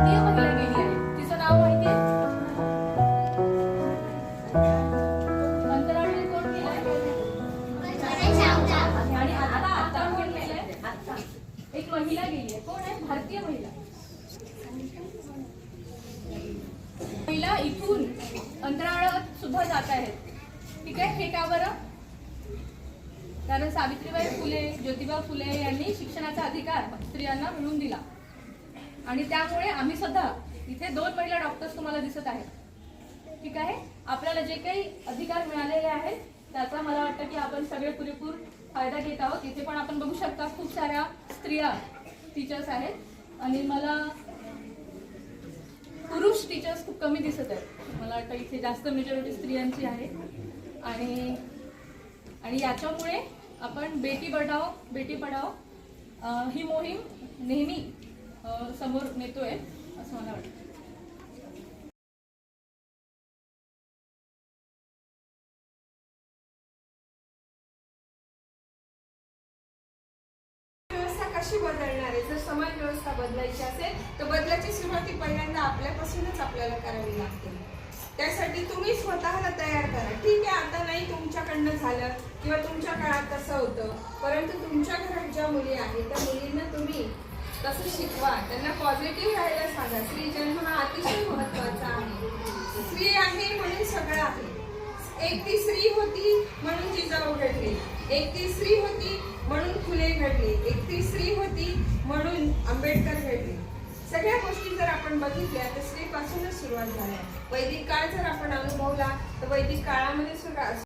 तिचं नाव माहिती महिला गेली आहे कोण आहे भारतीय महिला महिला इथून अंतराळात सुद्धा जात आहेत ठीक आहे हे का बरं कारण सावित्रीबाई फुले ज्योतिबा फुले यांनी शिक्षणाचा अधिकार स्त्रियांना मिळून दिला आणि त्यामुळे आम्ही सुद्धा इथे दोन महिला डॉक्टर्स तुम्हाला दिसत आहेत. ठीक आहे? आपल्याला जे काही अधिकार मिळालेले आहेत त्याचा मला वाटतं की आपण सगळे पुरेपूर फायदा घेत आहोत. इथे पण आपण बघू शकता खूप साऱ्या स्त्रिया टीचर्स आहेत. आणि मला पुरुष टीचर्स खूप कमी दिसत आहेत. मला वाटतं इथे जास्त मेजॉरिटी स्त्रियांची आहे. आणि आणि याच्यामुळे आपण बेटी बढाओ बेटी पढाओ ही मोहीम नेहमी समोर नेतोय असं मला वाटतं. व्यवस्था कशी बदलणार आहे? जर समाज व्यवस्था बदलायची असेल तर बदलाची सुरुवात ही पहिल्यांदा आपल्यापासूनच आपल्याला करावी लागते. त्यासाठी तुम्ही स्वतःला तयार करा. ठीक आहे आता नाही तुमच्याकडनं झालं किंवा तुमच्या काळात तसं होतं परंतु तुमच्या घरात ज्या मुली आहेत त्या मुलींना तुम्ही तसं शिकवा. त्यांना पॉझिटिव्ह राहायला सांगा. स्त्री जन्म हा अतिशय महत्त्वाचा आहे. स्त्री आहे म्हणून सगळं आहे. एक ती स्त्री होती म्हणून जिजाऊ घडले एक ती स्त्री होती म्हणून फुले घडले. एक ती स्त्री होती म्हणून आंबेडकर घडले. सगळ्या गोष्टी जर आपण बघितल्या तर स्त्रीपासूनच सुरुवात झाल्या वैदिक काळ जर आपण अनुभवला तर वैदिक काळामध्ये सुद्धा